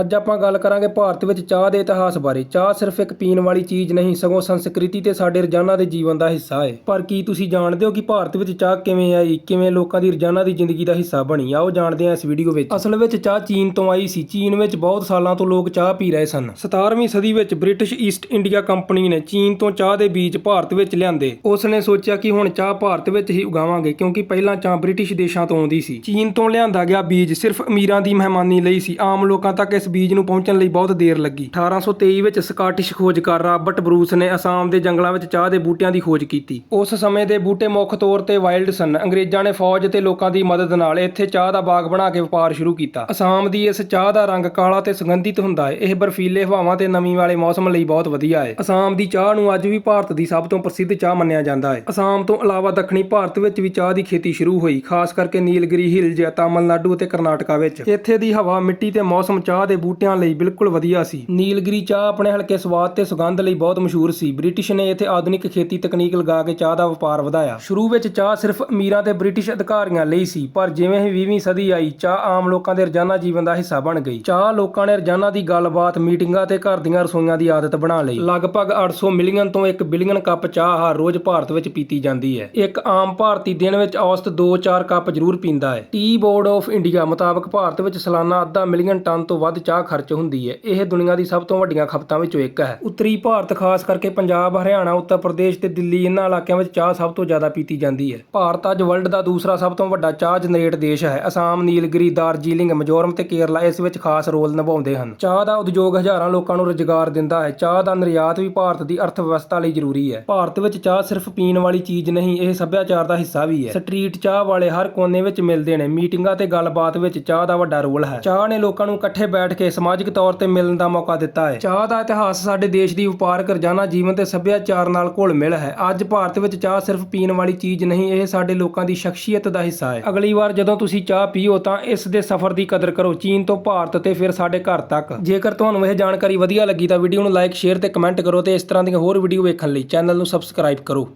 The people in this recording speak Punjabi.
ਅੱਜ ਆਪਾਂ ਗੱਲ ਕਰਾਂਗੇ ਭਾਰਤ ਵਿੱਚ ਚਾਹ ਦੇ ਇਤਿਹਾਸ ਬਾਰੇ। ਚਾਹ ਸਿਰਫ ਇੱਕ ਪੀਣ ਵਾਲੀ ਚੀਜ਼ ਨਹੀਂ, ਸਗੋਂ ਸੰਸਕ੍ਰਿਤੀ ਤੇ ਸਾਡੇ ਰੋਜ਼ਾਨਾ ਦੇ ਜੀਵਨ ਦਾ ਹਿੱਸਾ ਹੈ ਪਰ ਕੀ ਤੁਸੀਂ ਜਾਣਦੇ ਹੋ ਕਿ ਭਾਰਤ ਵਿੱਚ ਚਾਹ ਕਿਵੇਂ ਆਈ, ਕਿਵੇਂ ਲੋਕਾਂ ਦੀ ਰੋਜ਼ਾਨਾ ਦੀ ਜ਼ਿੰਦਗੀ ਦਾ ਹਿੱਸਾ ਬਣੀ? ਆਓ ਜਾਣਦੇ ਹਾਂ ਇਸ ਵੀਡੀਓ ਵਿੱਚ। ਅਸਲ ਵਿੱਚ ਚਾਹ ਚੀਨ ਤੋਂ ਆਈ ਸੀ। ਚੀਨ ਵਿੱਚ ਬਹੁਤ ਸਾਲਾਂ ਤੋਂ ਲੋਕ ਚਾਹ ਪੀ ਰਹੇ ਸਨ। 17ਵੀਂ ਸਦੀ ਵਿੱਚ ਬ੍ਰਿਟਿਸ਼ ਈਸਟ ਇੰਡੀਆ ਕੰਪਨੀ ਨੇ ਚੀਨ ਤੋਂ ਚਾਹ ਦੇ ਬੀਜ ਭਾਰਤ ਵਿੱਚ ਲਿਆਂਦੇ। ਉਸ ਨੇ ਸੋਚਿਆ ਕਿ ਹੁਣ ਚਾਹ ਭਾਰਤ ਵਿੱਚ ਹੀ ਉਗਾਵਾਂਗੇ, ਕਿਉਂਕਿ ਪਹਿਲਾਂ ਚਾਹ ਬ੍ਰਿਟਿਸ਼ ਦੇਸ਼ਾਂ ਤੋਂ ਆਉਂਦੀ ਸੀ। ਚੀਨ ਤੋਂ ਲਿਆਂਦਾ ਗਿਆ ਬੀਜ ਸਿਰਫ ਅਮੀਰਾਂ ਦੀ ਮਹਿਮਾਨੀ ਲਈ ਸੀ। ਆਮ ਲੋਕਾਂ ਤੱਕ ਇਸ ਬੀਜ ਨੂੰ ਪਹੁੰਚਣ ਲਈ ਬਹੁਤ ਦੇਰ ਲੱਗੀ। 1823 ਵਿੱਚ ਸਕਾਟਿਸ਼ ਖੋਜਕਾਰ ਰਾਬਰਟ ਬਰੂਸ ਨੇ ਅਸਾਮ ਦੇ ਜੰਗਲਾਂ ਵਿੱਚ ਚਾਹ ਦੇ ਬੂਟਿਆਂ ਦੀ ਖੋਜ ਕੀਤੀ। ਉਸ ਸਮੇਂ ਦੇ ਬੂਟੇ ਮੁੱਖ ਤੌਰ ਤੇ ਵਾਈਲਡ ਸਨ। ਅੰਗਰੇਜ਼ਾਂ ਨੇ ਫੌਜ ਤੇ ਲੋਕਾਂ ਦੀ ਮਦਦ ਨਾਲ ਇੱਥੇ ਚਾਹ ਦਾ ਬਾਗ ਬਣਾ ਕੇ ਵਪਾਰ ਸ਼ੁਰੂ ਕੀਤਾ। ਅਸਾਮ ਦੀ ਇਸ ਚਾਹ ਦਾ ਰੰਗ ਕਾਲਾ ਤੇ ਸੁਗੰਧਿਤ ਹੁੰਦਾ ਹੈ। ਇਹ ਬਰਫੀਲੇ ਹਵਾਵਾਂ ਤੇ ਨਮੀ ਵਾਲੇ ਮੌਸਮ ਲਈ ਬਹੁਤ ਵਧੀਆ ਹੈ। ਅਸਾਮ ਦੀ ਚਾਹ ਨੂੰ ਅੱਜ ਵੀ ਭਾਰਤ ਦੀ ਸਭ ਤੋਂ ਪ੍ਰਸਿੱਧ ਚਾਹ ਮੰਨਿਆ ਜਾਂਦਾ ਹੈ। ਅਸਾਮ ਤੋਂ ਇਲਾਵਾ ਦੱਖਣੀ ਭਾਰਤ ਵਿੱਚ ਵੀ ਚਾਹ ਦੀ ਖੇਤੀ ਸ਼ੁਰੂ ਹੋਈ, ਖਾਸ ਕਰਕੇ ਨੀਲਗਿਰੀ ਹਿਲਜ਼ ਤਾਮਿਲਨਾਡੂ ਅਤੇ ਕਰਨਾਟਕਾ ਵਿੱਚ। ਇੱਥੇ ਦੀ ਹਵਾ, ਮਿੱਟੀ ਤੇ ਮੌਸਮ ਚਾਹ ਦੇ ਬੂਟਿਆਂ ਲਈ ਬਿਲਕੁਲ ਵਧੀਆ ਸੀ। ਨੀਲਗਿਰੀ ਚਾਹ ਆਪਣੇ ਹਲਕੇ ਸਵਾਦ ਤੇ ਸੁਗੰਧ ਲਈ ਬਹੁਤ ਮਸ਼ਹੂਰ ਸੀ। ਬ੍ਰਿਟਿਸ਼ ਨੇ ਇੱਥੇ ਆਧੁਨਿਕ ਖੇਤੀ ਤਕਨੀਕ ਲਗਾ ਕੇ ਚਾਹ ਦਾ ਵਪਾਰ ਵਧਾਇਆ। ਸ਼ੁਰੂ ਵਿੱਚ ਚਾਹ ਸਿਰਫ ਅਮੀਰਾਂ ਤੇ ਬ੍ਰਿਟਿਸ਼ ਅਧਿਕਾਰੀਆਂ ਲਈ ਸੀ, ਪਰ ਜਿਵੇਂ ਹੀ 20ਵੀਂ ਸਦੀ ਆਈ, ਚਾਹ ਆਮ ਲੋਕਾਂ ਦੇ ਰੋਜ਼ਾਨਾ ਜੀਵਨ ਦਾ ਹਿੱਸਾ ਬਣ ਗਈ। ਚਾਹ ਲੋਕਾਂ ਨੇ ਰੋਜ਼ਾਨਾ ਦੀ ਗੱਲਬਾਤ, ਮੀਟਿੰਗਾਂ ਤੇ ਘਰ ਦੀਆਂ ਰਸੋਈਆਂ ਦੀ ਆਦਤ ਬਣਾ ਲਈ। ਲਗਭਗ 800 ਮਿਲੀਅਨ ਤੋਂ 1 ਬਿਲੀਅਨ ਕੱਪ ਚਾਹ ਹਰ ਰੋਜ਼ ਭਾਰਤ ਵਿੱਚ ਪੀਤੀ ਜਾਂਦੀ ਹੈ। ਇੱਕ ਆਮ ਭਾਰਤੀ ਦਿਨ ਵਿੱਚ ਔਸਤ 2-4 ਕੱਪ ਜ਼ਰੂਰ ਪੀਂਦਾ ਹੈ। ਟੀ ਬੋਰਡ ਆਫ ਇੰਡੀਆ ਮੁਤਾਬਕ ਭਾਰਤ ਵਿੱਚ ਸਾਲਾਨਾ ਅੱਧਾ ਮਿਲੀਅਨ ਟਨ ਤੋਂ ਵੱਧ ਵੱਧ ਚਾਹ ਖਰਚ ਹੁੰਦੀ ਹੈ ਇਹ ਦੁਨੀਆ ਦੀ ਸਭ ਤੋਂ ਵੱਡੀਆਂ ਖਪਤਾਂ ਵਿੱਚੋਂ ਇੱਕ ਹੈ। ਉੱਤਰੀ ਭਾਰਤ, ਖਾਸ ਕਰਕੇ ਪੰਜਾਬ, ਹਰਿਆਣਾ, ਉੱਤਰ ਪ੍ਰਦੇਸ਼ ਤੇ ਦਿੱਲੀ ਇਹਨਾਂ ਇਲਾਕਿਆਂ ਵਿੱਚ ਚਾਹ ਸਭ ਤੋਂ ਜ਼ਿਆਦਾ ਪੀਤੀ ਜਾਂਦੀ ਹੈ ਭਾਰਤ ਅੱਜ ਵਰਲਡ ਦਾ ਦੂਸਰਾ ਸਭ ਤੋਂ ਵੱਡਾ ਚਾਹ ਜਨਰੇਟ ਦੇਸ਼ ਹੈ। ਅਸਾਮ, ਨੀਲਗਿਰੀ, ਦਾਰਜੀਲਿੰਗ, ਮਿਜ਼ੋਰਮ ਤੇ ਕੇਰਲਾ ਇਸ ਵਿੱਚ ਖਾਸ ਰੋਲ ਨਿਭਾਉਂਦੇ ਹਨ। ਚਾਹ ਦਾ ਉਦਯੋਗ ਹਜ਼ਾਰਾਂ ਲੋਕਾਂ ਨੂੰ ਰੁਜ਼ਗਾਰ ਦਿੰਦਾ ਹੈ। ਚਾਹ ਦਾ ਨਿਰਯਾਤ ਵੀ ਭਾਰਤ ਦੀ ਅਰਥ ਵਿਵਸਥਾ ਲਈ ਜ਼ਰੂਰੀ ਹੈ। ਭਾਰਤ ਵਿੱਚ ਚਾਹ ਸਿਰਫ ਪੀਣ ਵਾਲੀ ਚੀਜ਼ ਨਹੀਂ, ਇਹ ਸੱਭਿਆਚਾਰ ਦਾ ਹਿੱਸਾ ਵੀ ਹੈ। ਸਟਰੀਟ ਚਾਹ ਵਾਲੇ ਹਰ ਕੋਨੇ ਵਿੱਚ ਮਿਲਦੇ ਨੇ। ਮੀਟਿੰਗਾਂ ਤੇ ਗੱਲਬਾਤ ਵਿੱਚ ਚਾਹ ਦਾ ਵੱਡਾ ਰੋਲ ਹੈ। ਚਾਹ ਨੇ ਲੋਕਾਂ ਨੂੰ ਇਕੱਠੇ ਬੈਠ ਕੇ ਸਮਾਜਿਕ ਤੌਰ ਤੇ ਮਿਲਣ ਦਾ ਮੌਕਾ ਦਿੱਤਾ ਹੈ। ਚਾਹ ਦਾ ਇਤਿਹਾਸ ਸਾਡੇ ਦੇਸ਼ ਦੀ ਵਪਾਰਕ ਰੋਜ਼ਾਨਾ ਜੀਵਨ ਤੇ ਸੱਭਿਆਚਾਰ ਨਾਲ ਘੁਲ ਮਿਲ ਹੈ। ਅੱਜ ਭਾਰਤ ਵਿੱਚ ਚਾਹ ਸਿਰਫ ਪੀਣ ਵਾਲੀ ਚੀਜ਼ ਨਹੀਂ, ਇਹ ਸਾਡੇ ਲੋਕਾਂ ਦੀ ਸ਼ਖਸੀਅਤ ਦਾ ਹਿੱਸਾ ਹੈ। ਅਗਲੀ ਵਾਰ ਜਦੋਂ ਤੁਸੀਂ ਚਾਹ ਪੀਓ ਤਾਂ ਇਸ ਦੇ ਸਫ਼ਰ ਦੀ ਕਦਰ ਕਰੋ। ਚੀਨ ਤੋਂ ਭਾਰਤ ਤੇ ਫਿਰ ਸਾਡੇ ਘਰ ਤੱਕ। ਜੇਕਰ ਤੁਹਾਨੂੰ ਇਹ ਜਾਣਕਾਰੀ ਵਧੀਆ ਲੱਗੀ ਤਾਂ ਵੀਡੀਓ ਨੂੰ ਲਾਈਕ, ਸ਼ੇਅਰ ਤੇ ਕਮੈਂਟ ਕਰੋ ਤੇ ਇਸ ਤਰ੍ਹਾਂ ਦੀਆਂ ਹੋਰ ਵੀਡੀਓ ਵੇਖਣ ਲਈ ਚੈਨਲ ਨੂੰ ਸਬਸਕ੍ਰਾਈਬ ਕਰੋ।